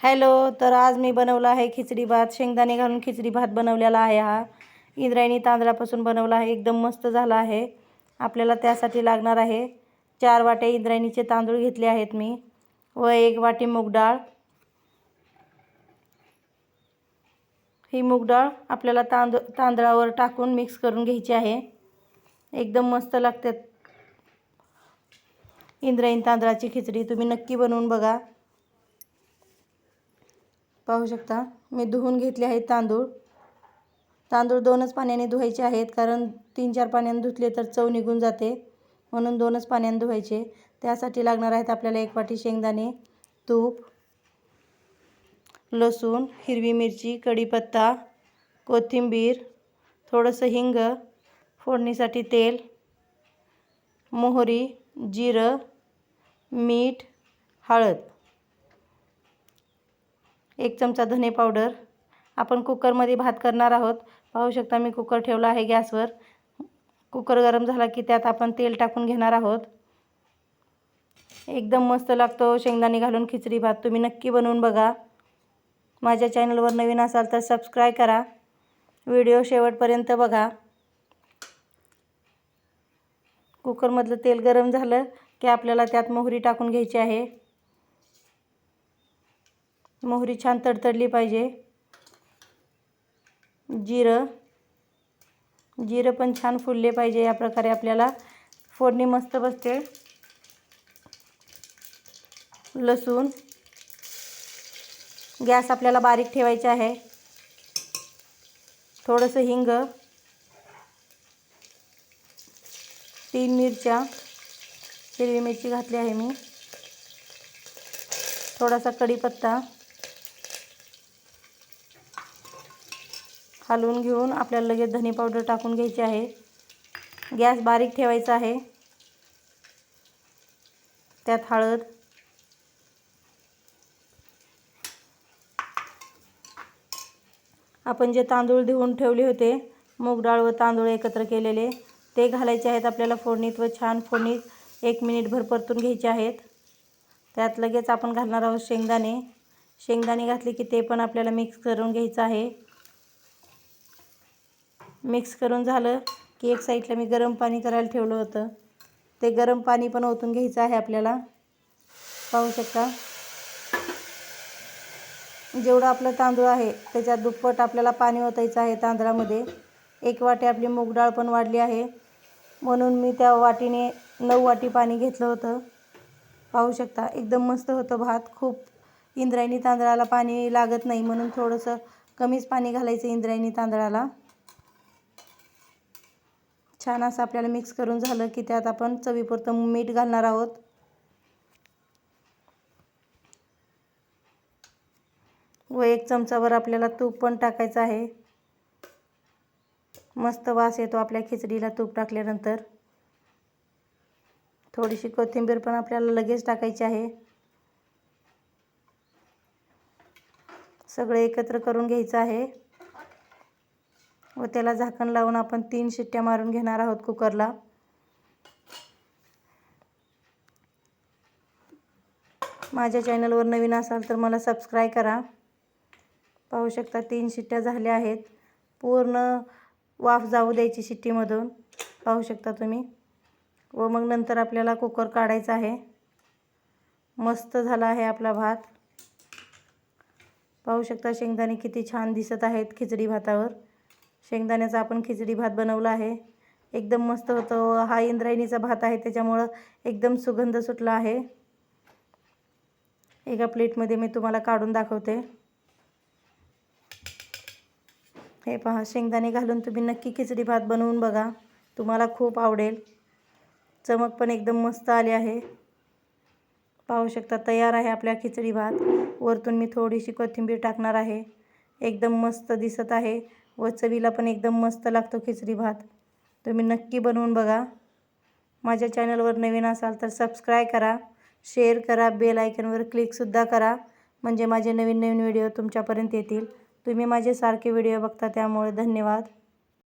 Hello तर आज मी बनवला आहे खिचडी भात. शेंगदाणे घालून खिचडी भात बनवलेला आहे हा. इंद्रायणी तांदळापासून बनवला आहे. एकदम मस्त झाला आहे. आपल्याला त्यासाठी लागणार आहे चार वाटे इंद्रायणीचे तांदूळ घेतले आहेत मी व एक वाटी मूग डाळ. ही मूगडाळ आपल्याला तांदूळ तांदळावर टाकून मिक्स करून घ्यायची आहे. एकदम मस्त लागते. इंद्रायणी तांदळाची खिचडी तुम्ही नक्की बनवून बघा. पाहू शकता. मी धुवून घेतले आहेत तांदूळ. तांदूळ दोनच पाण्याने धुवायचे आहेत कारण तीन चार पाण्याने धुतले तर चव निघून जाते. म्हणून दोनच पाण्याने धुवायचे. त्यासाठी लागणार आहेत आपल्याला एक वाटी शेंगदाणे तूप लसूण हिरवी मिरची कढीपत्ता कोथिंबीर थोडंसं हिंग फोडणीसाठी तेल मोहरी जिरं मीठ हळद. एक चमचा धने पावडर. आपण कुकरमध्ये भात करणार आहोत. पाहू शकता मी कुकर ठेवला आहे गॅसवर. कुकर गरम झाला की त्यात आपण तेल टाकून घेणार आहोत. एकदम मस्त लागतो शेंगदाणे घालून खिचडी भात. तुम्ही नक्की बनवून बघा. माझ्या चॅनलवर नवीन असाल तर सबस्क्राईब करा. व्हिडिओ शेवटपर्यंत बघा. कुकरमधलं तेल गरम झालं की आपल्याला त्यात मोहरी टाकून घ्यायची आहे. मोहरी छान तडतडली पाहिजे. जिरं. जिरं पण छान फुलले पाहिजे या प्रकारे आपल्याला. फोडणी मस्त बसते. लसूण. गॅस आपल्याला बारीक ठेवायचा आहे. थोडंसं हिंग. तीन मिरच्या. हिरवी मिरची घातली आहे मी. थोडासा कढीपत्ता. हलवून घेऊन आपल्याला लगेच धने पावडर टाकून घ्यायची आहे. गॅस बारीक ठेवायचा आहे. त्यात हळद. आपण जे तांदूळ धुवून ठेवले होते मूग डाळ व तांदूळ एकत्र केलेले ते घालायचे आहेत. आपल्याला फोडणीत व छान फोडणीत एक मिनिटभर परतून घ्यायचे आहेत. त्यात लगेच आपण घालणार आहोत शेंगदाणे. शेंगदाणे घातले की ते पण आपल्याला मिक्स करून घ्यायचं आहे. मिक्स करून झालं की एक साईडला मी गरम पाणी करायला ठेवलं होतं. ते गरम पाणी पण ओतून घ्यायचं आहे आपल्याला. पाहू शकता. जेवढं आपलं तांदूळ आहे त्याच्यात दुप्पट आपल्याला पाणी ओतायचं आहे तांदळामध्ये. एक वाटी आपली मूग डाळ पण वाढली आहे. म्हणून मी त्या वाटीने नऊ वाटी पाणी घेतलं होतं. पाहू शकता एकदम मस्त होतं भात. खूप इंद्रायणी तांदळाला पाणी लागत नाही म्हणून थोडंसं कमीच पाणी घालायचं इंद्रायणी तांदळाला. छान असं आपल्याला मिक्स करून झालं की त्यात आपण चवीपुरतं मीठ घालणार आहोत. व एक चमचावर आपल्याला तूप पण टाकायचं आहे. मस्त वास येतो आपल्या खिचडीला तूप टाकल्यानंतर. थोडीशी कोथिंबीर पण आपल्याला लगेच टाकायची आहे. सगळं एकत्र करून घ्यायचं आहे. व त्याला झाकण लावून आपण तीन शिट्ट्या मारून घेणार आहोत कुकरला. माझ्या चॅनलवर नवीन असाल तर मला सबस्क्राईब करा. पाहू शकता तीन शिट्ट्या झाल्या आहेत. पूर्ण वाफ जाऊ द्यायची शिट्टीमधून. पाहू शकता तुम्ही. व मग नंतर आपल्याला कुकर काढायचा आहे. मस्त झाला आहे आपला भात. पाहू शकता शेंगदाणे किती छान दिसत आहेत खिचडी भातावर. शेंगदाण्याचा आपण खिचडी भात बनवला आहे. एकदम मस्त होतो. हा इंद्रायणीचा भात आहे त्याच्यामुळं एकदम सुगंध सुटला आहे. एका प्लेटमध्ये मी तुम्हाला काढून दाखवते. हे पहा शेंगदाणे घालून तुम्ही नक्की खिचडी भात बनवून बघा. तुम्हाला खूप आवडेल. चमक पण एकदम मस्त आली आहे. पाहू शकता तयार आहे आपल्या खिचडी भात. वरतून मी थोडीशी कोथिंबीर टाकणार आहे. एकदम मस्त दिसत आहे. व चवीला पण एकदम मस्त लागतो खिचडी भात. तुम्ही नक्की बनवून बघा. माझ्या चॅनलवर नवीन असाल तर सबस्क्राईब करा. शेअर करा. बेल आयकनवर क्लिकसुद्धा करा. म्हणजे माझे नवीन नवीन व्हिडिओ तुमच्यापर्यंत येतील. तुम्ही माझे सारखे व्हिडिओ बघता त्यामुळे धन्यवाद.